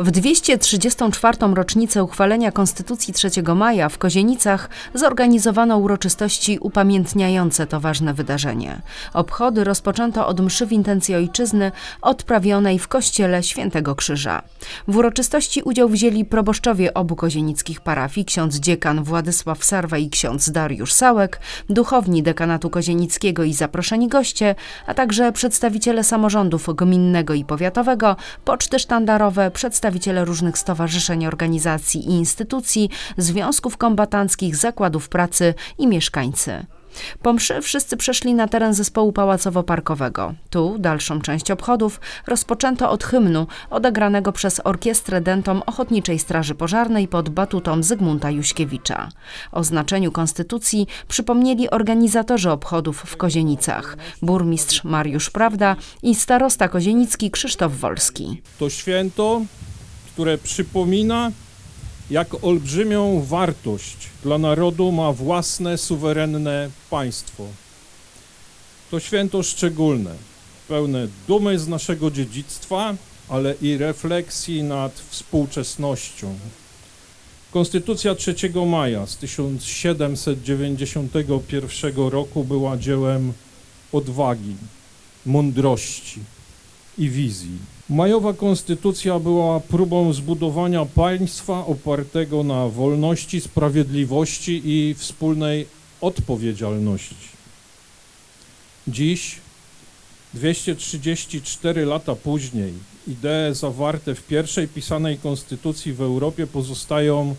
W 234. rocznicę uchwalenia Konstytucji 3 maja w Kozienicach zorganizowano uroczystości upamiętniające to ważne wydarzenie. Obchody rozpoczęto od mszy w intencji ojczyzny odprawionej w kościele Świętego Krzyża. W uroczystości udział wzięli proboszczowie obu kozienickich parafii, ksiądz dziekan Władysław Sarwa i ksiądz Dariusz Sałek, duchowni dekanatu kozienickiego i zaproszeni goście, a także przedstawiciele samorządów gminnego i powiatowego, poczty sztandarowe, przedstawiciele różnych stowarzyszeń, organizacji i instytucji, związków kombatanckich, zakładów pracy i mieszkańcy. Po mszy wszyscy przeszli na teren zespołu pałacowo-parkowego. Tu dalszą część obchodów rozpoczęto od hymnu odegranego przez orkiestrę dentom Ochotniczej Straży Pożarnej pod batutą Zygmunta Juśkiewicza. O znaczeniu konstytucji przypomnieli organizatorzy obchodów w Kozienicach, burmistrz Mariusz Prawda i starosta kozienicki Krzysztof Wolski. To święto, które przypomina, jak olbrzymią wartość dla narodu ma własne suwerenne państwo. To święto szczególne, pełne dumy z naszego dziedzictwa, ale i refleksji nad współczesnością. Konstytucja 3 maja z 1791 roku była dziełem odwagi, mądrości i wizji. Majowa konstytucja była próbą zbudowania państwa opartego na wolności, sprawiedliwości i wspólnej odpowiedzialności. Dziś, 234 lata później, idee zawarte w pierwszej pisanej konstytucji w Europie pozostają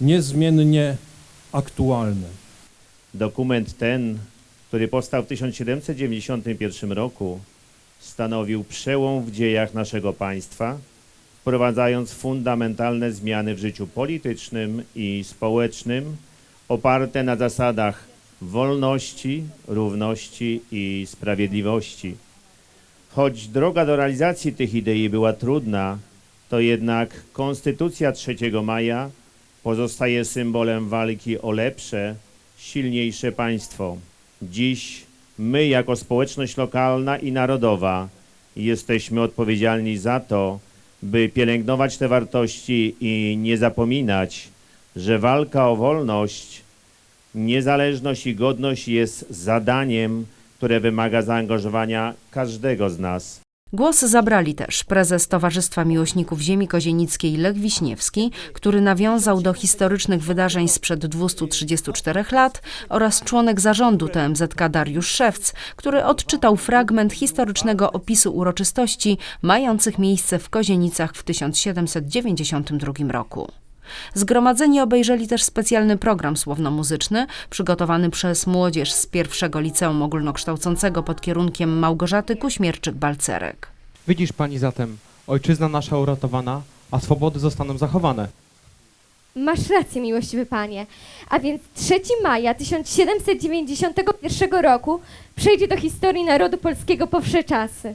niezmiennie aktualne. Dokument ten, który powstał w 1791 roku, stanowił przełom w dziejach naszego państwa, wprowadzając fundamentalne zmiany w życiu politycznym i społecznym, oparte na zasadach wolności, równości i sprawiedliwości. Choć droga do realizacji tych idei była trudna, to jednak Konstytucja 3 maja pozostaje symbolem walki o lepsze, silniejsze państwo. Dziś my, jako społeczność lokalna i narodowa, jesteśmy odpowiedzialni za to, by pielęgnować te wartości i nie zapominać, że walka o wolność, niezależność i godność jest zadaniem, które wymaga zaangażowania każdego z nas. Głos zabrali też prezes Towarzystwa Miłośników Ziemi Kozienickiej Lech Wiśniewski, który nawiązał do historycznych wydarzeń sprzed 234 lat oraz członek zarządu TMZK Dariusz Szewc, który odczytał fragment historycznego opisu uroczystości mających miejsce w Kozienicach w 1792 roku. Zgromadzeni obejrzeli też specjalny program słowno-muzyczny przygotowany przez młodzież z pierwszego liceum ogólnokształcącego pod kierunkiem Małgorzaty Kuśmierczyk-Balcerek. Widzisz pani zatem, ojczyzna nasza uratowana, a swobody zostaną zachowane. Masz rację, miłościwy panie. A więc 3 maja 1791 roku przejdzie do historii narodu polskiego po wsze czasy.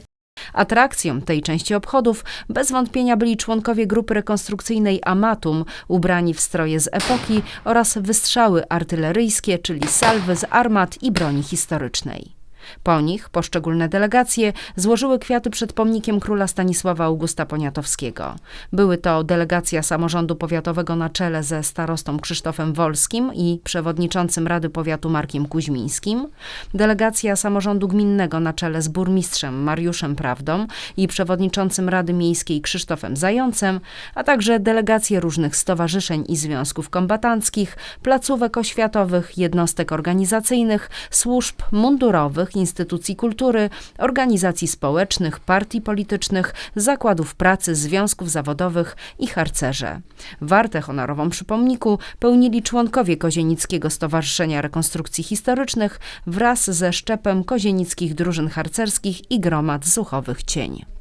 Atrakcją tej części obchodów bez wątpienia byli członkowie grupy rekonstrukcyjnej Amatum, ubrani w stroje z epoki oraz wystrzały artyleryjskie, czyli salwy z armat i broni historycznej. Po nich poszczególne delegacje złożyły kwiaty przed pomnikiem króla Stanisława Augusta Poniatowskiego. Były to delegacja samorządu powiatowego na czele ze starostą Krzysztofem Wolskim i przewodniczącym Rady Powiatu Markiem Kuźmińskim, delegacja samorządu gminnego na czele z burmistrzem Mariuszem Prawdą i przewodniczącym Rady Miejskiej Krzysztofem Zającem, a także delegacje różnych stowarzyszeń i związków kombatanckich, placówek oświatowych, jednostek organizacyjnych, służb mundurowych, instytucji kultury, organizacji społecznych, partii politycznych, zakładów pracy, związków zawodowych i harcerze. Wartę honorową przy pomniku pełnili członkowie Kozienickiego Stowarzyszenia Rekonstrukcji Historycznych wraz ze szczepem kozienickich drużyn harcerskich i gromad zuchowych cień.